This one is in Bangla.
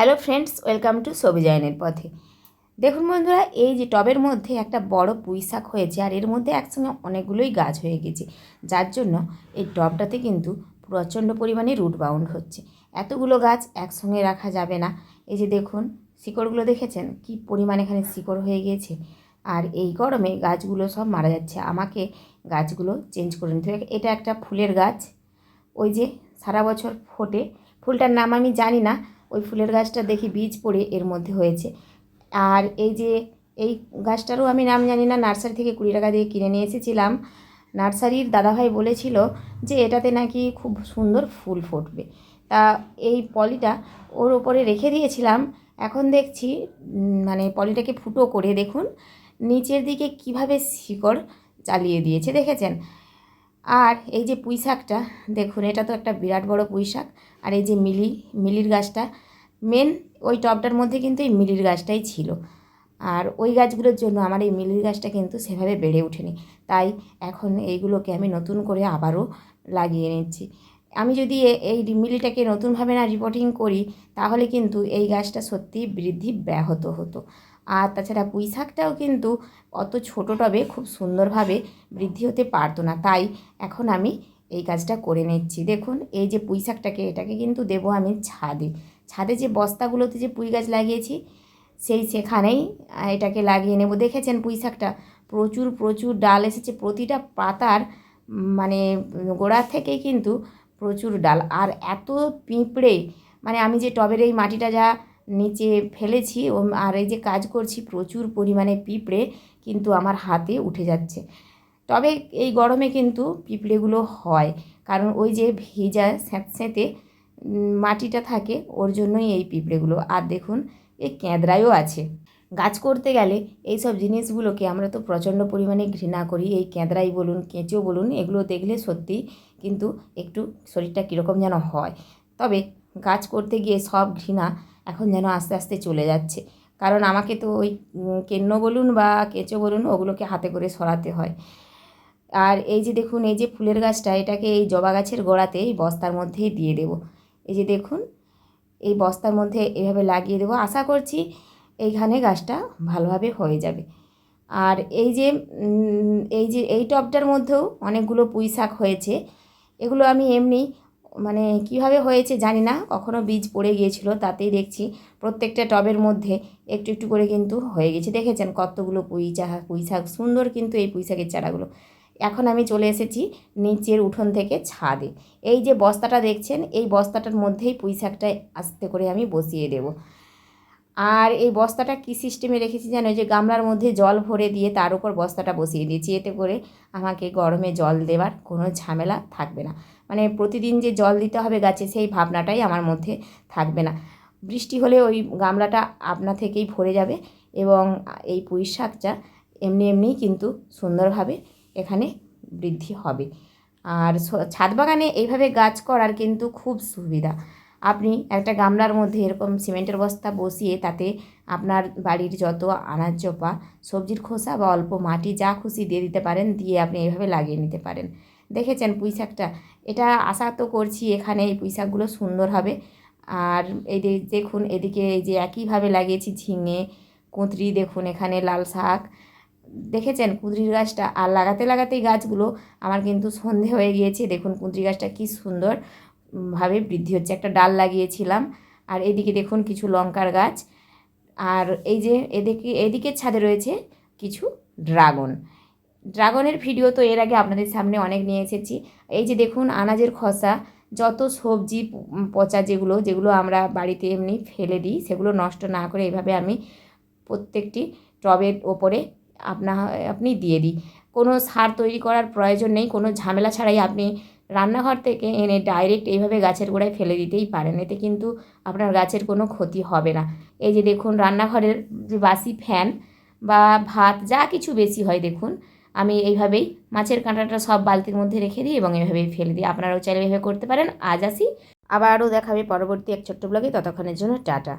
হ্যালো ফ্রেন্ডস, ওয়েলকাম টু সবিজয়নের পথে। দেখুন বন্ধুরা, এই যে টবের মধ্যে একটা বড় পুঁই শাক হয়েছে, আর এর মধ্যে একসঙ্গে অনেকগুলোই গাছ হয়ে গেছে। যার জন্য এই টবটাতে কিন্তু প্রচণ্ড পরিমাণে রুট বাউন্ড হচ্ছে। এতগুলো গাছ একসঙ্গে রাখা যাবে না। এই যে দেখুন, শিকড়গুলো দেখেছেন? কি পরিমাণ এখানে শিকড় হয়ে গিয়েছে আর এই গরমে গাছগুলো সব মারা যাচ্ছে। আমাকে গাছগুলো চেঞ্জ করে নিতে এটা একটা ফুলের গাছ। ওই যে সারা বছর ফোটে। ফুলটার নাম আমি জানি না। ওই ফুলের গাছটা দেখি বীজ পড়ে এর মধ্যে হয়েছে। আর এই যে, এই গাছটারও আমি নাম জানি না, নার্সারি থেকে কুড়ি টাকা দিয়ে কিনে নিয়ে এসেছিলাম। নার্সারির দাদাভাই বলেছিল যে এটাতে নাকি খুব সুন্দর ফুল ফুটবে। তা এই পলিটা ওর ওপরে রেখে দিয়েছিলাম। এখন দেখছি মানে পলিটাকে ফুটো করে দেখুন, নিচের দিকে কীভাবে শিকড় চালিয়ে দিয়েছে, দেখেছেন? আর এই যে পুঁই শাকটা দেখুন, এটা তো একটা বিরাট বড় পুঁই শাক আর এই যে মিলি, মিলির গাছটা মেন ওই টবটার মধ্যে কিন্তু এই মিলির গাছটাই ছিল। আর ওই গাছগুলোর জন্য আমার এই মিলির গাছটা কিন্তু সেভাবে বেড়ে ওঠেনি। তাই এখন এইগুলোকে আমি নতুন করে আবারও লাগিয়ে নিচ্ছি। আমি যদি এই মিলিটাকে নতুনভাবে না রিপোর্টিং করি, তাহলে কিন্তু এই গাছটা সত্যিই বৃদ্ধি ব্যাহত হতো। আর তাছাড়া পুঁই শাকটাও কিন্তু অত ছোটো টবে খুব সুন্দরভাবে বৃদ্ধি হতে পারতো না। তাই এখন আমি এই কাজটা করে নিচ্ছি। দেখুন, এই যে পুঁই শাকটাকে এটাকে কিন্তু দেবো আমি ছাদে। ছাদে যে বস্তাগুলোতে যে পুঁই গাছ লাগিয়েছি, সেই সেখানেই এটাকে লাগিয়ে নেব। দেখেছেন পুঁই শাকটা? প্রচুর প্রচুর ডাল এসেছে। প্রতিটা পাতার মানে গোড়া থেকেই কিন্তু প্রচুর ডাল। আর এত পিঁপড়ে মানে আমি যে টবের এই মাটিটা যা নিচে ফেলেছি, ও, আর এই যে কাজ করছি, প্রচুর পরিমাণে পিঁপড়ে কিন্তু আমার হাতে উঠে যাচ্ছে। তবে এই গরমে কিন্তু পিঁপড়েগুলো হয়। কারণ ওই যে ভেজা স্যাঁতস্যাঁতে মাটিটা থাকে, ওর জন্যই এই পিঁপড়েগুলো। আর দেখুন এই ক্যাঁদরাইও আছে। গাছ করতে গেলে এই সব জিনিসগুলোকে আমরা তো প্রচণ্ড পরিমাণে ঘৃণা করি। এই ক্যাঁদরাই বলুন, কেঁচো বলুন, এগুলো দেখলে সত্যি কিন্তু একটু শরীরটা কীরকম যেন হয়। তবে গাছ করতে গিয়ে সব ঘৃণা এখন যেন আস্তে আস্তে চলে যাচ্ছে। কারণ আমাকে তো ওই কেন্ন বলুন বা কেঁচো বলুন, ওগুলোকে হাতে করে সরাতে হয়। আর এই যে দেখুন, এই যে ফুলের গাছটা, এটাকে এই জবা গাছের গোড়াতে এই বস্তার মধ্যেই দিয়ে দেবো। এই যে দেখুন, এই বস্তার মধ্যে এভাবে লাগিয়ে দেবো। আশা করছি এইখানে গাছটা ভালোভাবে হয়ে যাবে। আর এই যে এই যে, এই টবটার মধ্যেও অনেকগুলো পুঁই শাক হয়েছে। এগুলো আমি এমনি মানে কীভাবে হয়েছে জানি না, কখনো বীজ পড়ে গিয়েছিল তাতেই দেখছি। প্রত্যেকটা টবের মধ্যে একটু একটু করে কিন্তু হয়ে গেছে। দেখেছেন কতগুলো পুঁই চা পুঁই শাক সুন্দর কিন্তু এই পুঁই শাকের চারাগুলো। এখন আমি চলে এসেছি নিচের উঠোন থেকে ছাদে। এই যে বস্তাটা দেখছেন, এই বস্তাটার মধ্যেই পুঁই শাকটা আস্তে করে আমি বসিয়ে দেব। আর এই বস্তাটা কী সিস্টেমে রেখেছি জানো? যে গামলার মধ্যে জল ভরে দিয়ে তার উপর বস্তাটা বসিয়ে দিয়েছি। এতে করে আমাকে গরমে জল দেওয়ার কোনো ঝামেলা থাকবে না। মানে প্রতিদিন যে জল দিতে হবে গাছে, সেই ভাবনাটাই আমার মধ্যে থাকবে না। বৃষ্টি হলে ওই গামলাটা আপনা থেকেই ভরে যাবে এবং এই পুঁই শাকটা এমনি এমনিই কিন্তু সুন্দরভাবে এখানে বৃদ্ধি হবে। আর ছাদ বাগানে এইভাবে গাছ করার কিন্তু খুব সুবিধা। আপনি একটা গামলার মধ্যে এরকম সিমেন্টের বস্তা বসিয়ে তাতে আপনার বাড়ির যত আনাজ চোপা সবজির খোসা বা অল্প মাটি যা খুশি দিয়ে দিতে পারেন, দিয়ে আপনি এইভাবে লাগিয়ে নিতে পারেন। দেখেছেন পুঁই শাকটা এটা আশা তো করছি এখানে এই পুঁই শাকগুলো সুন্দর হবে। আর এই দেখুন এদিকে এই যে একইভাবে লাগিয়েছি ঝিঙে, কুঁদরি, দেখুন এখানে লাল শাক। দেখেছেন কুঁদরির গাছটা? আর লাগাতে লাগাতেই গাছগুলো আমার কিন্তু সন্ধে হয়ে গিয়েছে। দেখুন কুঁদরি গাছটা কী সুন্দর ভাবে বৃদ্ধি হচ্ছে। একটা ডাল লাগিয়েছিলাম। আর এদিকে দেখুন কিছু লঙ্কার গাছ। আর এই যে এদিকে এদিকের ছাদে রয়েছে কিছু ড্রাগন। ড্রাগনের ভিডিও তো এর আগে আপনাদের সামনে অনেক নিয়ে এসেছি। এই যে দেখুন আনাজের খসা, যত সবজি পচা যেগুলো যেগুলো আমরা বাড়িতে এমনি ফেলে দিই, সেগুলো নষ্ট না করে এইভাবে আমি প্রত্যেকটি টবের ওপরে আপনা, আপনি দিয়ে দিই। কোনো সার তৈরি করার প্রয়োজন নেই, কোনো ঝামেলা ছাড়াই আপনি রান্নাঘর থেকে এনে ডাইরেক্ট এইভাবে গাছের গোড়ায় ফেলে দিতেই পারেন। এতে কিন্তু আপনার গাছের কোনো ক্ষতি হবে না। এই যে দেখুন, রান্নাঘরের যে বাসি ফ্যান বা ভাত, যা কিছু বেশি হয় দেখুন, আমি এইভাবেই মাছের কাঁটাটা সব বালতির মধ্যে রেখে দিই এবং এইভাবেই ফেলে দিই। আপনারাও চাইলে এইভাবে করতে পারেন। আজ আসি। আবারও দেখাবে পরবর্তী এক ছোট্ট ব্লগে ততক্ষণের জন্য টাটা।